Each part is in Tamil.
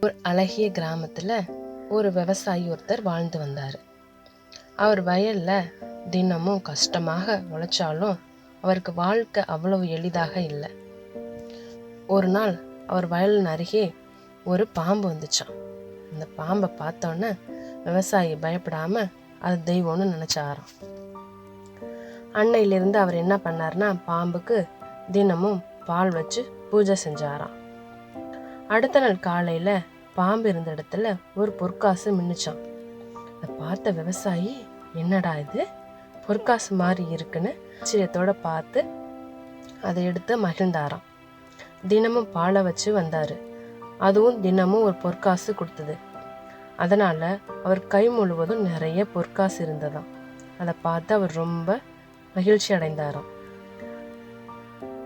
ஒரு அழகிய கிராமத்தில் ஒரு விவசாயி ஒருத்தர் வாழ்ந்து வந்தார். அவர் வயலில் தினமும் கஷ்டமாக உழைச்சாலும் அவருக்கு வாழ்க்கை அவ்வளவு எளிதாக இல்லை. ஒரு நாள் அவர் வயலின் அருகே ஒரு பாம்பு வந்துச்சான் அந்த பாம்பை பார்த்தோன்னே விவசாயி பயப்படாமல் அது தெய்வம்னு நினச்சாராம். அன்னையிலிருந்து அவர் என்ன பண்ணார்னா பாம்புக்கு தினமும் பால் வச்சு பூஜை செஞ்சாராம். அடுத்த நாள் காலையில் பாம்பு இருந்த இடத்துல ஒரு பொற்காசு மின்னுச்சான் அதை பார்த்த விவசாயி என்னடா இது? பொற்காசு மாதிரி இருக்குன்னு ஆச்சரியத்தோட பார்த்து அதை எடுத்து மகிழ்ந்தாராம். தினமும் பாலை வச்சு வந்தார். அதுவும் தினமும் ஒரு பொற்காசு கொடுத்தது. அதனால் அவர் கை முழுவதும் நிறைய பொற்காசு இருந்ததாம். அதை பார்த்து அவர் ரொம்ப மகிழ்ச்சி அடைந்தாராம்.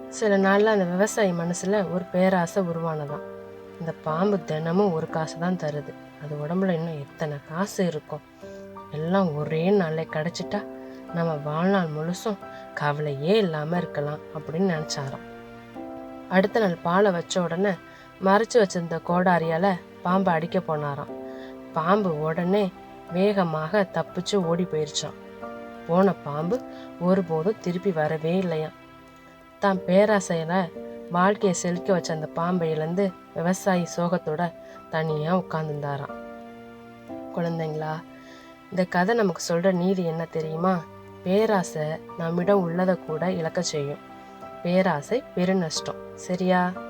சில நாளில் அந்த விவசாயி மனசில் ஒரு பேராசை உருவானதான் இந்த பாம்பு தினமும் ஒரு காசு தான் தருது. அது உடம்புல இன்னும் எத்தனை காசு இருக்கும் எல்லாம் ஒரே நாளில் கிடச்சிட்டா நம்ம வாழ்நாள் முழுசும் கவலையே இல்லாமல் இருக்கலாம் அப்படின்னு நினச்சாராம். அடுத்த நாள் பாலை வச்ச உடனே மறைச்சு வச்சிருந்த கோடாரியால் பாம்பை அடிக்க போனாராம். பாம்பு உடனே வேகமாக தப்பிச்சு ஓடி போயிருச்சான் போன பாம்பு ஒருபோதும் திருப்பி வரவே இல்லையாம். தான் பேராசையில் வாழ்க்கையை செலுக்க வச்ச அந்த பாம்பையிலேருந்து விவசாயி சோகத்தோட தனியாக உட்காந்துருந்தாராம் குழந்தைங்களா இந்த கதை நமக்கு சொல்கிற நீதி என்ன தெரியுமா? பேராசை நம்மிடம் உள்ளதை கூட இழக்க செய்யும். பேராசை பெருநஷ்டம். சரியா?